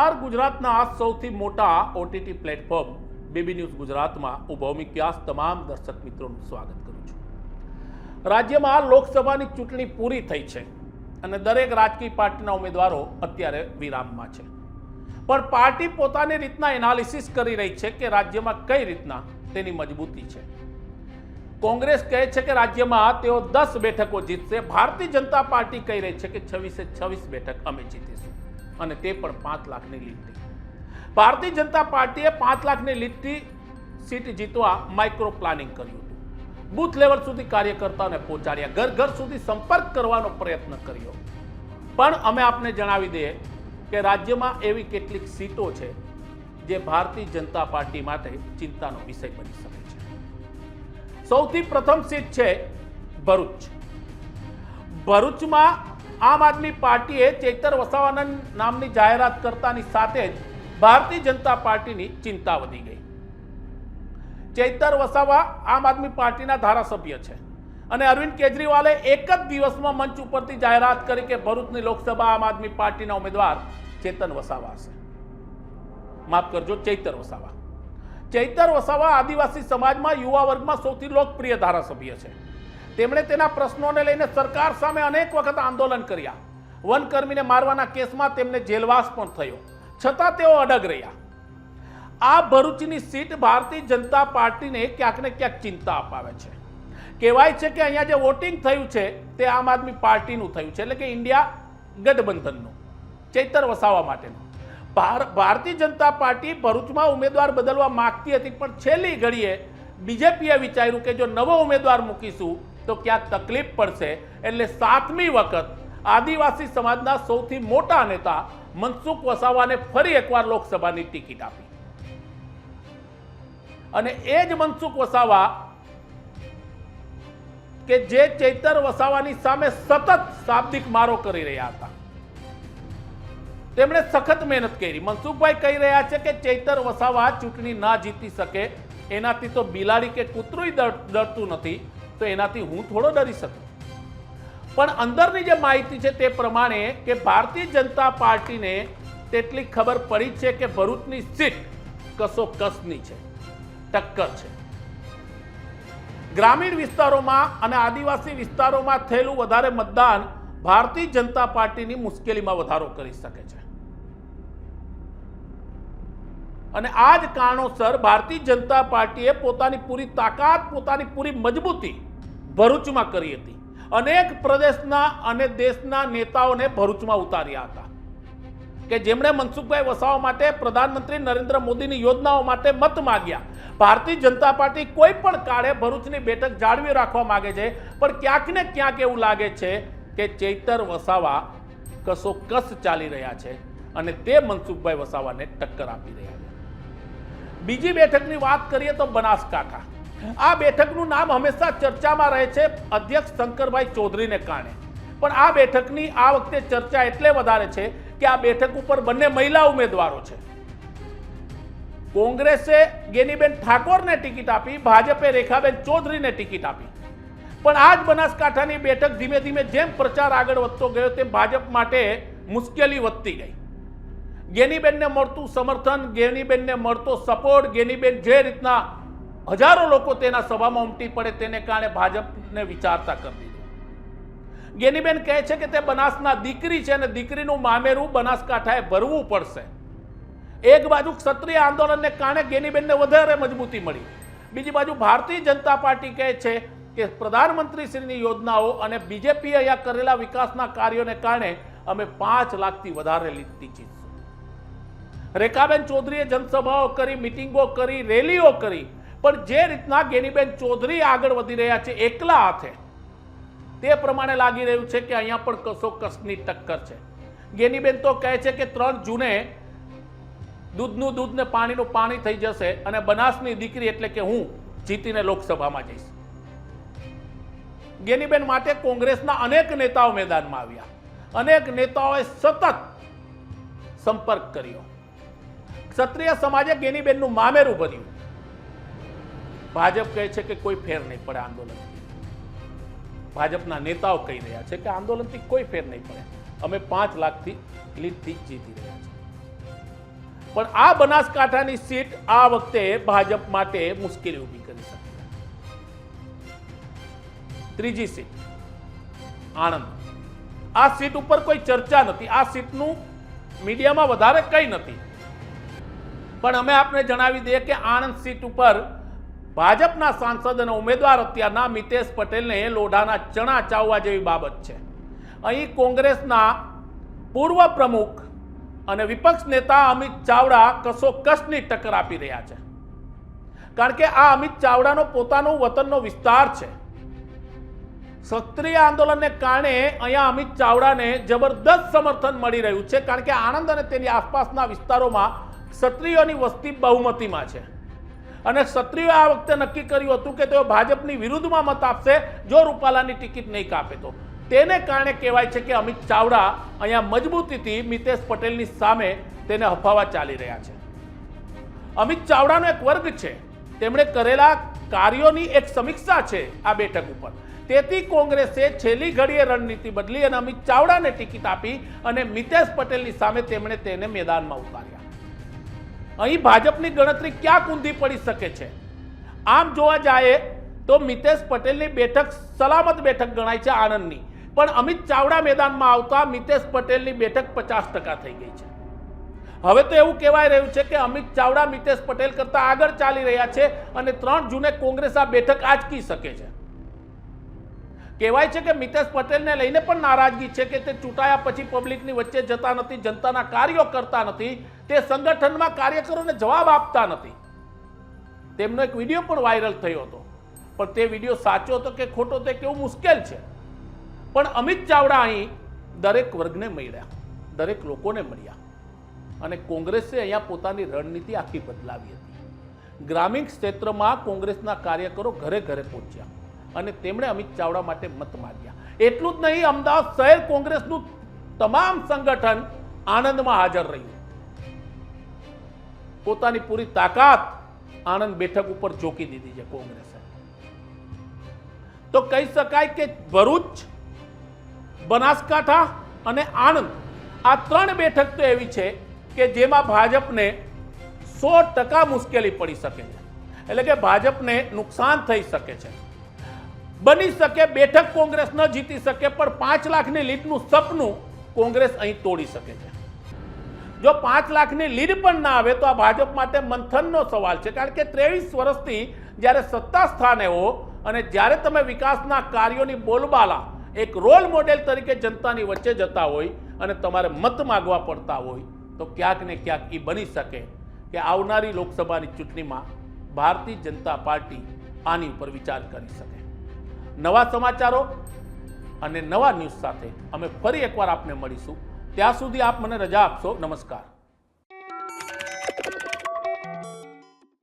નમસ્કાર ગુજરાતના આ સૌથી મોટા ઓટીટી પ્લેટફોર્મ બીબી ન્યૂઝ ગુજરાતમાં હું ભૌમિક તમામ દર્શક મિત્રોનું સ્વાગત કરું છું. રાજ્યમાં લોકસભાની ચૂંટણી પૂરી થઈ છે અને દરેક રાજકીય પાર્ટીના ઉમેદવારો અત્યારે વિરામમાં છે. પણ પાર્ટી પોતાની રીતના એનાલિસિસ કરી રહી છે કે રાજ્યમાં કઈ રીતના તેની મજબૂતી છે. કોંગ્રેસ કહે છે કે રાજ્યમાં તેઓ દસ બેઠકો જીતશે. ભારતીય જનતા પાર્ટી કહી રહી છે કે છવ્વીસે છવ્વીસ બેઠક અમે જીતીશું. અને તે પણ પાંચ લાખની લીડથી. ભારતીય જનતા પાર્ટીએ પાંચ લાખની લીડથી સીટ જીતવા માઇક્રો પ્લાનિંગ કર્યું હતું. બૂથ લેવલ સુધી કાર્યકર્તાઓને પહોંચાડ્યા. ઘર ઘર સુધી સંપર્ક કરવાનો પ્રયત્ન કર્યો. પણ અમે આપને જણાવી દઈએ કે રાજ્યમાં એવી કેટલીક સીટો છે જે ભારતીય જનતા પાર્ટી માટે ચિંતાનો વિષય બની શકે છે. સૌથી પ્રથમ સીટ છે ભરૂચ. ભરૂચમાં આમ આદમી પાર્ટીએ ચેતર વસાવાનંદ નામની જાહેરાત કરતાની સાથે જ ભારતીય જનતા પાર્ટીની ચિંતા વધી ગઈ. ચૈતર વસાવા આમ આદમી પાર્ટીના ધારાસભ્ય છે અને અરવિંદ કેજરીવાલે એક જ દિવસમાં મંચ ઉપરથી જાહેરાત કરી કે ભરૂચની લોકસભા આમ આદમી પાર્ટીના ઉમેદવાર ચેતન વસાવા છે માફ કરજો, ચૈતર વસાવા. ચૈતર વસાવા આદિવાસી સમાજમાં યુવા વર્ગમાં સૌથી લોકપ્રિય ધારાસભ્ય છે. તેમણે તેના પ્રશ્નોને લઈને સરકાર સામે અનેક વખત આંદોલન કર્યા. વનકર્મીને મારવાના કેસમાં તેમને જેલવાસ પણ થયો. છતાં તેઓ અડગ રહ્યા. આ ભરૂચની સીટ ભારતીય જનતા પાર્ટીને ક્યાંક ને ક્યાંક ચિંતા અપાવે છે. કહેવાય છે કે અહીંયા જે વોટિંગ થયું છે, તે આમ આદમી પાર્ટીનું થયું છે, એટલે કે ઇન્ડિયા ગઠબંધનનું, ચૈતર વસાવા માટેનું. ભાર- ભારતીય જનતા પાર્ટી ભરૂચમાં ઉમેદવાર બદલવા માગતી હતી, પણ છેલ્લી ઘડીએ બીજેપીએ વિચાર્યું કે જો નવો ઉમેદવાર મૂકીશું તો ક્યાંક તકલીફ પડશે? એટલે સાતમી વખત આદિવાસી સમાજના સૌથી મોટા નેતા મનસુખ વસાવાને ફરી એકવાર લોકસભાની ટિકિટ આપી. અને એ જ મનસુખ વસાવા કે જે ચૈતર વસાવાની સામે સતત શાબ્દિક મારો કરી રહ્યા હતા. તેમણે સખત મહેનત કરી. મનસુખભાઈ કહી રહ્યા છે કે ચૈતર વસાવા ચૂંટણી ના જીતી શકે. એનાથી તો બિલાડી કે કૂતરું ડરતું નથી. તો એનાથી હું થોડો ડરી શકું. પણ અંદરની જે માહિતી છે તે પ્રમાણે કે ભારતીય જનતા પાર્ટીને તેટલી ખબર પડી છે કે ભરૂચની સીટ કસો કસની છે, ટક્કર છે. ગ્રામીણ વિસ્તારોમાં અને આદિવાસી વિસ્તારોમાં થયેલું વધારે મતદાન ભારતીય જનતા પાર્ટીની મુશ્કેલીમાં વધારો કરી શકે છે. અને આ જ કારણોસર ભારતીય જનતા પાર્ટીએ પોતાની પૂરી તાકાત, પોતાની પૂરી મજબૂતી ભરૂચમાં કરી હતી. અનેક પ્રદેશના અને દેશના નેતાઓને ભરૂચમાં ઉતાર્યા હતા. કે જેમણે મનસુખભાઈ વસાવા માટે, પ્રધાનમંત્રી નરેન્દ્ર મોદીની યોજનાઓ માટે મત માગ્યા. ભારતીય જનતા પાર્ટી કોઈ પણ કાળે ભરૂચની બેઠક જાળવી રાખવા માંગે છે, પણ ક્યાંક ને ક્યાંક એવું લાગે છે કે ચૈતર વસાવા કસો કસ ચાલી રહ્યા છે અને તે મનસુખભાઈ વસાવાને ટક્કર આપી રહ્યા છે. બીજી બેઠકની વાત કરીએ તો બનાસકાંઠા. આ બેઠકનું નામ હંમેશા ચર્ચામાં રહે છે અધ્યક્ષ શંકરભાઈ ચૌધરીને કારણે. પણ આ બેઠકની આ વખતે ચર્ચા એટલે વધારે છે કે આ બેઠક ઉપર બંને મહિલા ઉમેદવારો છે. કોંગ્રેસે ગેનીબેન ઠાકોરને ટિકિટ આપી, ભાજપે રેખાબેન ચૌધરીને ટિકિટ આપી. પણ આ જ બનાસકાંઠાની બેઠક ધીમે ધીમે જેમ પ્રચાર આગળ વધતો ગયો તેમ ભાજપ માટે મુશ્કેલી વધતી ગઈ. ગેનીબેનને મળતું સમર્થન, ગેનીબેનને મળતો સપોર્ટ ગેનીબેન જે રીતના હજારો લોકો તેના સભામાં ઉમટી પડે, તેને કારણે ભાજપને વિચારતા કરી દીધું. ગેનીબેન કહે છે કે તે બનાસના દીકરી છે અને દીકરીનું મામેરું બનાસકાંઠાએ ભરવું પડશે. એક બાજુ ક્ષત્રિય આંદોલનને કારણે ગેનીબેનને વધારે મજબૂતી મળી. બીજી બાજુ ભારતીય જનતા પાર્ટી કહે છે કે પ્રધાનમંત્રીશ્રીની યોજનાઓ અને બીજેપીએ અહીંયા કરેલા વિકાસના કાર્યોને કારણે અમે પાંચ લાખથી વધારે લીધી જીતશું. રેખાબેન ચૌધરીએ જનસભાઓ કરી, મિટિંગો કરી, રેલીઓ કરી. પણ જે રીતના ગેનીબેન ચૌધરી આગળ વધી રહ્યા છે, એકલા હાથે, તે પ્રમાણે લાગી રહ્યું છે કે અહીંયા પણ કસો કસની ટક્કર છે. ગેનીબેન તો કહે છે કે ત્રણ જૂને દૂધનું દૂધ ને પાણીનું પાણી થઈ જશે અને બનાસની દીકરી એટલે કે હું જીતીને લોકસભામાં જઈશ. ગેનીબેન માટે કોંગ્રેસના અનેક નેતાઓ મેદાનમાં આવ્યા. અનેક નેતાઓએ સતત સંપર્ક કર્યો. ક્ષત્રિય સમાજે ગેનીબેનનું મામેરું ભર્યું. ભાજપ કહે છે કે કોઈ ફેર નહીં પડે આંદોલનથી. ભાજપના નેતાઓ કહી રહ્યા છે કે આંદોલનથી કોઈ ફેર નહીં પડે. અમે પાંચ લાખથી લીડથી જીતી રહ્યા છીએ. પણ આ બનાસકાંઠાની સીટ આ વખતે ભાજપ માટે મુશ્કેલી ઊભી કરી શકે. ત્રીજી સીટ, આણંદ. આ સીટ ઉપર કોઈ ચર્ચા નથી. આ સીટનું મીડિયામાં વધારે કંઈ નથી. પણ અમે આપને જણાવી દઈએ કે આણંદ સીટ ઉપર ભાજપના સાંસદ અને ઉમેદવાર અત્યારના મિતેશ પટેલને લોઢાના ચણા ચાવવા જેવી બાબત છે. અહીં કોંગ્રેસના પૂર્વ પ્રમુખ અને વિપક્ષ નેતા અમિત ચાવડા કસો કસની ટક્કર આપી રહ્યા છે. કારણ કે આ અમિત ચાવડાનો પોતાનો વતનનો વિસ્તાર છે. ક્ષત્રિય આંદોલનને કારણે અહીંયા અમિત ચાવડાને જબરદસ્ત સમર્થન મળી રહ્યું છે, કારણ કે આણંદ અને તેની આસપાસના વિસ્તારોમાં ક્ષત્રિયોની વસ્તી બહુમતીમાં છે. અને ક્ષત્રિયોએ આ વખતે નક્કી કર્યું હતું કે તેઓ ભાજપની વિરુદ્ધમાં મત આપશે, જો રૂપાલાની ટિકિટ નહીં કાપે તો. તેને કારણે કહેવાય છે કે અમિત ચાવડા અહીંયા મજબૂતીથી મિતેશ પટેલની સામે તેને હફાવા ચાલી રહ્યા છે. અમિત ચાવડાનો એક વર્ગ છે. તેમણે કરેલા કાર્યોની એક સમીક્ષા છે આ બેઠક ઉપર. તેથી કોંગ્રેસે છેલ્લી ઘડીએ રણનીતિ બદલી અને અમિત ચાવડાને ટિકિટ આપી અને મિતેશ પટેલની સામે તેમણે તેને મેદાનમાં ઉતાર્યા. અહીં ભાજપની ગણતરી ક્યાં કુંદી પડી શકે છે? આમ જોવા જાય તો મિતેશ પટેલની બેઠક સલામત બેઠક ગણાય છે આણંદની. પણ અમિત ચાવડા મેદાનમાં આવતા મિતેશ પટેલની બેઠક પચાસ ટકા થઈ ગઈ છે. હવે તો એવું કહેવાય રહ્યું છે કે અમિત ચાવડા મિતેશ પટેલ કરતા આગળ ચાલી રહ્યા છે અને ત્રણ જૂને કોંગ્રેસ આ બેઠક આંચકી શકે છે. કહેવાય છે કે મિતેશ પટેલને લઈને પણ નારાજગી છે કે તે ચૂંટાયા પછી પબ્લિકની વચ્ચે જતા નથી, જનતાના કાર્યો કરતા નથી, તે સંગઠનમાં કાર્યકરોને જવાબ આપતા નથી. તેમનો એક વીડિયો પણ વાયરલ થયો હતો. પણ તે વીડિયો સાચો હતો કે ખોટો તે કેવું મુશ્કેલ છે? પણ અમિત ચાવડા અહીં દરેક વર્ગને મળ્યા, દરેક લોકોને મળ્યા. અને કોંગ્રેસે અહીંયા પોતાની રણનીતિ આખી બદલાવી હતી. ગ્રામીણ ક્ષેત્રમાં કોંગ્રેસના કાર્યકરો ઘરે ઘરે પહોંચ્યા. અને તેમણે અમિત ચાવડા માટે મત માગ્યા. એટલું જ નહીં, અમદાવાદ શહેર કોંગ્રેસનું તમામ સંગઠન આનંદમાં હાજર રહ્યું. પોતાની પૂરી તાકાત આણંદ બેઠક ઉપર ચોકી દીધી છે કોંગ્રેસે. તો કહી શકાય કે ભરૂચ, બનાસકાંઠા અને આણંદ આ ત્રણ બેઠક તો એવી છે કે જેમાં ભાજપને સો ટકા મુશ્કેલી પડી શકે છે. એટલે કે ભાજપને નુકસાન થઈ શકે છે. બની શકે, બેઠક કોંગ્રેસ ન જીતી શકે, પણ પાંચ લાખની લીડનું સપનું કોંગ્રેસ અહીં તોડી શકે છે. જો પાંચ લાખની લીડ પણ ના આવે, તો આ ભાજપ માટે મંથનનો સવાલ છે. કારણ કે ત્રેવીસ વર્ષથી જ્યારે સત્તા સ્થાને હો અને જ્યારે તમે વિકાસના કાર્યોની બોલબાલા એક રોલ મોડેલ તરીકે જનતાની વચ્ચે જતા હોય અને તમારે મત માગવા પડતા હોય, તો ક્યાંક ને ક્યાંક એ બની શકે કે આવનારી લોકસભાની ચૂંટણીમાં ભારતીય જનતા પાર્ટી આની ઉપર વિચાર કરી શકે. નવા સમાચારો અને નવા ન્યૂઝ સાથે અમે ફરી એકવાર આપને મળીશું. ત્યાં સુધી આપ મને રજા આપશો. નમસ્કાર.